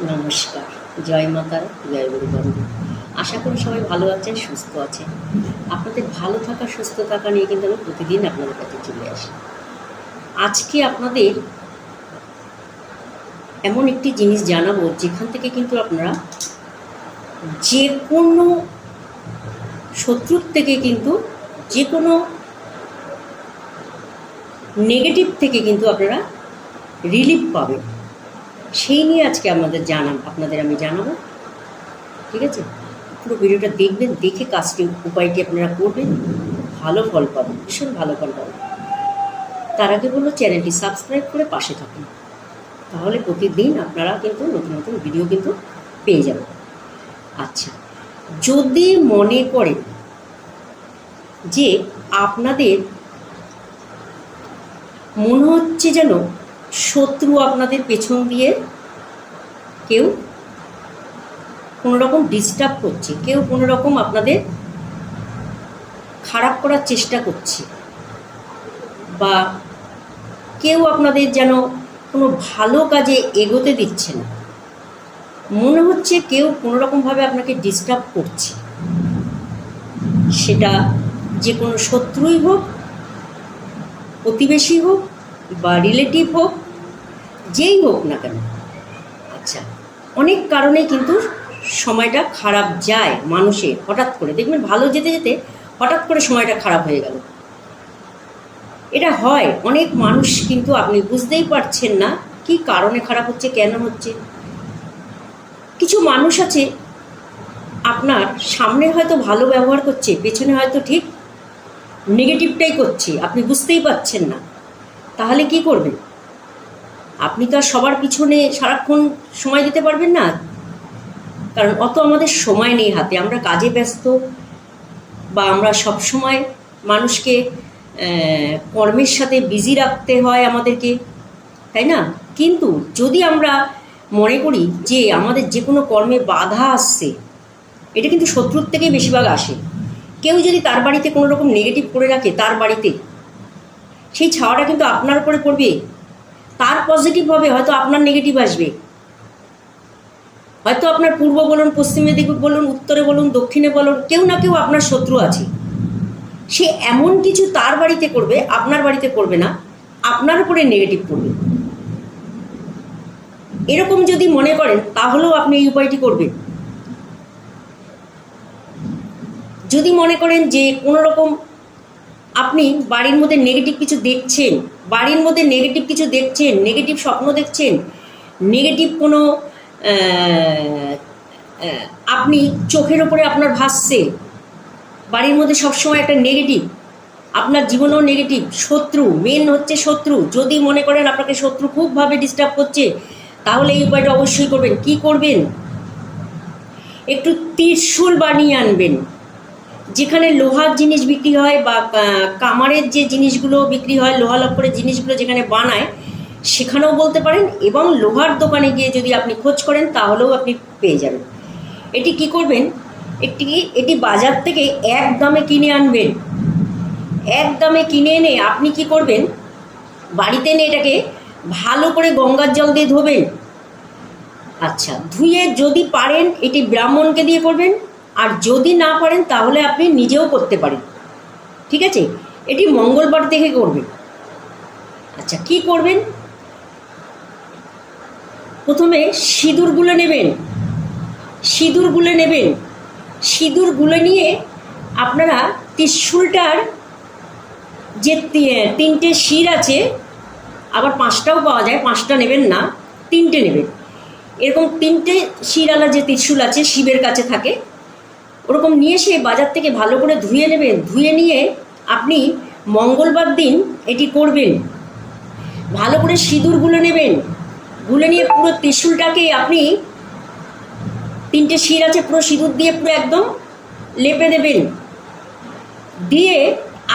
নমস্কার। জয় মাতার জয় গুরুবন্ধু আশা করি সবাই ভালো আছেন, সুস্থ আছেন। আপনাদের ভালো থাকা, সুস্থ থাকা নিয়ে কিন্তু আমি প্রতিদিন আপনাদের কাছে চলে আসি। আজকে আপনাদের এমন একটি জিনিস জানাব, যেখান থেকে কিন্তু আপনারা যে কোনো শত্রুর থেকে কিন্তু যে কোনো নেগেটিভ থেকে কিন্তু আপনারা রিলিফ পাবেন। সেই নিয়ে আজকে আমাদের জানাম আপনাদের আমি জানাব। ঠিক আছে? পুরো ভিডিওটা দেখবেন, দেখে কাজটি, উপায়টি আপনারা করবেন, ভালো ফল পাবেন, ভীষণ ভালো ফল পাবেন। তার আগে বলল চ্যানেলটি সাবস্ক্রাইব করে পাশে থাকুন। তাহলে প্রতিদিন আপনারা কিন্তু নতুন নতুন ভিডিও কিন্তু পেয়ে যাবেন। আচ্ছা যদি মনে করেন যে আপনাদের মনে হচ্ছে যেন শত্রু আপনাদের পেছন দিয়ে কেউ কোনো রকম ডিস্টার্ব করছে, কেউ কোনো রকম আপনাদের খারাপ করার চেষ্টা করছে, বা কেউ আপনাদের যেন কোনো ভালো কাজে এগোতে দিচ্ছে না। মনে হচ্ছে কেউ কোনো রকমভাবে আপনাকে ডিস্টার্ব করছে। সেটা যে কোনো শত্রুই হোক, প্রতিবেশী হোক, বা রিলেটিভ হোক যেই হোক না কেন। আচ্ছা অনেক কারণে কিন্তু সময়টা খারাপ যায় মানুষের, হঠাৎ করে। দেখবেন ভালো যেতে যেতে হঠাৎ করে সময়টা খারাপ হয়ে গেল। এটা হয়। অনেক মানুষ কিন্তু আপনি বুঝতেই পারছেন না কি কারণে খারাপ হচ্ছে, কেন হচ্ছে। কিছু মানুষ আছে, আপনার সামনে হয়তো ভালো ব্যবহার করছে, পেছনে হয়তো ঠিক নেগেটিভটাই করছে, আপনি বুঝতেই পারছেন না। তাহলে কি করবেন? আপনি তো আর সবার পিছনে সারাক্ষণ সময় দিতে পারবেন না। কারণ অত আমাদের সময় নেই হাতে। আমরা কাজে ব্যস্ত বা আমরা সব সময় মানুষকে কর্মের সাথে বিজি রাখতে হয় আমাদেরকে, তাই না? কিন্তু যদি আমরা মনে করি যে আমাদের যে কোনো কর্মে বাধা আসছে, এটা কিন্তু শত্রুর থেকে বেশিরভাগ আসে। কেউ যদি তার বাড়িতে কোনো রকম নেগেটিভ করে রাখে, তার বাড়িতে, সেই ছাওয়াটা কিন্তু আপনার উপরে পড়বে। তার পজিটিভ হবে, হয়তো আপনার নেগেটিভ আসবে। হয়তো আপনার পূর্ব বলুন, পশ্চিমে দিকে বলুন, উত্তরে বলুন, দক্ষিণে বলুন, কেউ না কেউ আপনার শত্রু আছে। সে এমন কিছু তার বাড়িতে করবে, আপনার বাড়িতে করবে না, আপনার উপরে নেগেটিভ করবে এরকম যদি মনে করেন, তাহলেও আপনি এই উপায়টি করবেন। যদি মনে করেন যে কোনো রকম আপনি বাড়ির মধ্যে নেগেটিভ কিছু দেখছেন বাড়ির মধ্যে নেগেটিভ কিছু দেখছেন নেগেটিভ স্বপ্ন দেখছেন নেগেটিভ কোনো আপনি চোখের ওপরে আপনার ভাসছে, বাড়ির মধ্যে সবসময় একটা নেগেটিভ আপনার জীবনেও নেগেটিভ শত্রু মেন হচ্ছে শত্রু, যদি মনে করেন আপনাকে শত্রু খুবভাবে ডিস্টার্ব করছে, তাহলে এই উপায়টা অবশ্যই করবেন। কি করবেন? একটু ত্রিশূল বানিয়ে আনবেন। যেখানে লোহার জিনিস বিক্রি হয় বা কামারের যে জিনিসগুলো বিক্রি হয়, লোহা লক্করের জিনিসগুলো যেখানে বানায়, সেখানেও বলতে পারেন এবং লোহার দোকানে গিয়ে যদি আপনি খোঁজ করেন, তাহলেও আপনি পেয়ে যাবেন। এটি কি করবেন? একটি, এটি বাজার থেকে এক দামে কিনে আনবেন। এক দামে কিনে এনে আপনি কি করবেন? বাড়িতে এনে এটাকে ভালো করে গঙ্গার জল দিয়ে ধোবেন। আচ্ছা ধুয়ে যদি পারেন, এটি ব্রাহ্মণকে দিয়ে করবেন। আর যদি না পারেন, তাহলে আপনি নিজেও করতে পারেন। ঠিক আছে? এটি মঙ্গলবার থেকে করবেন। আচ্ছা কি করবেন? প্রথমে সিঁদুর গুলে নেবেন। সিঁদুর গুলে নেবেন। সিঁদুর গুলে নিয়ে আপনারা ত্রিশুলটার যে তিনটে শির আছে, আবার পাঁচটাও পাওয়া যায়, পাঁচটা নেবেন না, তিনটে নেবেন। এরকম তিনটে শিরালা যে ত্রিশুল আছে, শিবের কাছে থাকে ওরকম নিয়ে এসে বাজার থেকে ভালো করে ধুয়ে নেবেন, ধুয়ে নিয়ে আপনি মঙ্গলবার দিন এটি করবেন। ভালো করে সিঁদুর গুলে নেবেন, গুলে নিয়ে পুরো ত্রিশুলটাকে আপনি তিনটে শির আছে, পুরো সিঁদুর দিয়ে পুরো একদম লেপে দেবেন। দিয়ে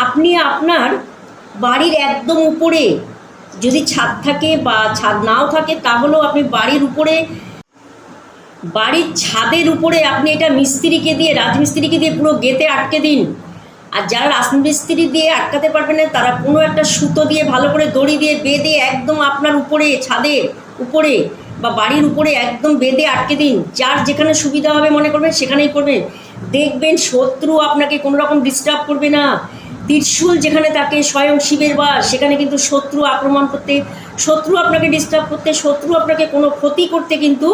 আপনি আপনার বাড়ির একদম উপরে যদি ছাদ থাকে বা ছাদ নাও থাকে, তাহলেও আপনি বাড়ির উপরে বাড়ির ছাদের উপরে আপনি এটা মিস্ত্রিকে দিয়ে, রাজমিস্ত্রিকে দিয়ে পুরো গেতে আটকে দিন। আর যারা রাজমিস্ত্রি দিয়ে আটকাতে পারবে না, তারা কোনো একটা সুতো দিয়ে, ভালো করে দড়ি দিয়ে বেঁধে একদম আপনার উপরে ছাদের উপরে বা বাড়ির উপরে একদম বেঁধে আটকে দিন। যার যেখানে সুবিধা হবে মনে করবেন, সেখানেই করবেন দেখবেন শত্রু আপনাকে কোনো রকম ডিস্টার্ব করবে না। ত্রিশূল যেখানে থাকে, স্বয়ং শিবের বাস, সেখানে কিন্তু শত্রু আক্রমণ করতে, শত্রু আপনাকে ডিস্টার্ব করতে, শত্রু আপনাকে কোনো ক্ষতি করতে কিন্তু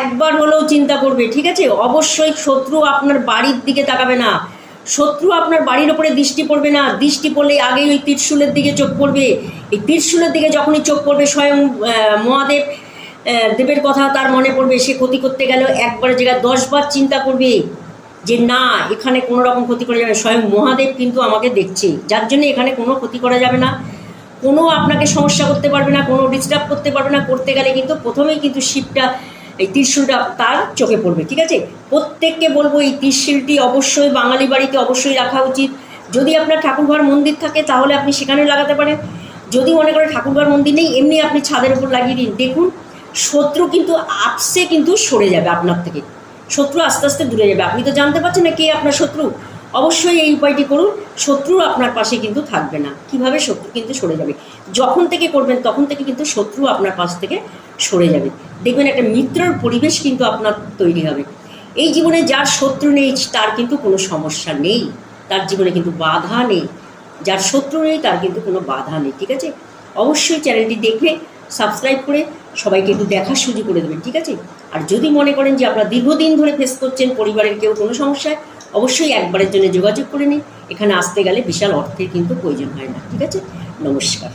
একবার হলেও চিন্তা করবে, ঠিক আছে? অবশ্যই শত্রু আপনার বাড়ির দিকে তাকাবে না। শত্রু আপনার বাড়ির ওপরে দৃষ্টি পড়বে না। দৃষ্টি পড়লে আগেই ওই ত্রিশূলের দিকে চোখ পড়বে। এই ত্রিশূলের দিকে যখনই চোখ পড়বে, স্বয়ং মহাদেব দেবের কথা তার মনে পড়বে। সে ক্ষতি করতে গেলেও একবার জায়গায় দশবার চিন্তা করবে যে না, এখানে কোনো রকম ক্ষতি করা যাবে। স্বয়ং মহাদেব কিন্তু আমাকে দেখছে। যার জন্য এখানে কোনো ক্ষতি করা যাবে না। কোনো আপনাকে সমস্যা করতে পারবে না, কোনো ডিস্টার্ব করতে পারবে না। করতে গেলে কিন্তু প্রথমেই কিন্তু শিবটা এই ত্রিশূলটা তার চোখে পড়বে, ঠিক আছে? প্রত্যেককে বলব এই ত্রিশূলটি অবশ্যই বাঙালি বাড়িতে অবশ্যই রাখা উচিত। যদি আপনার ঠাকুরঘর মন্দির থাকে, তাহলে আপনি সেখানে লাগাতে পারেন। যদি মনে করেন ঠাকুরঘর মন্দির নেই, এমনি আপনি ছাদের উপর লাগিয়ে দিন। দেখুন, শত্রু কিন্তু আপসে কিন্তু সরে যাবে আপনার থেকে। শত্রু আস্তে আস্তে দূরে যাবে। আপনি তো জানতে পারছেন না কে আপনার শত্রু। অবশ্যই এই উপায়টি করুন শত্রু আপনার পাশে কিন্তু থাকবে না। কীভাবে শত্রু কিন্তু সরে যাবে? যখন থেকে করবেন, তখন থেকে কিন্তু শত্রু আপনার পাশ থেকে সরে যাবে। দেখবেন একটা মিত্রর পরিবেশ কিন্তু আপনার তৈরি হবে। এই জীবনে যার শত্রু নেই, তার কিন্তু কোনো সমস্যা নেই। তার জীবনে কিন্তু বাধা নেই। যার শত্রু নেই, তার কিন্তু কোনো বাধা নেই, ঠিক আছে? অবশ্যই চ্যানেলটি দেখে সাবস্ক্রাইব করে সবাইকে একটু দেখার সুযোগ করে দেবেন, ঠিক আছে? আর যদি মনে করেন যে আপনারা দীর্ঘদিন ধরে ফেস করছেন, পরিবারের কেউ কোনো সমস্যায় অবশ্যই একবারের জন্য যোগাযোগ করে নিন। এখানে আসতে গেলে বিশাল অর্থের কিন্তু প্রয়োজন হয় না, ঠিক আছে? নমস্কার।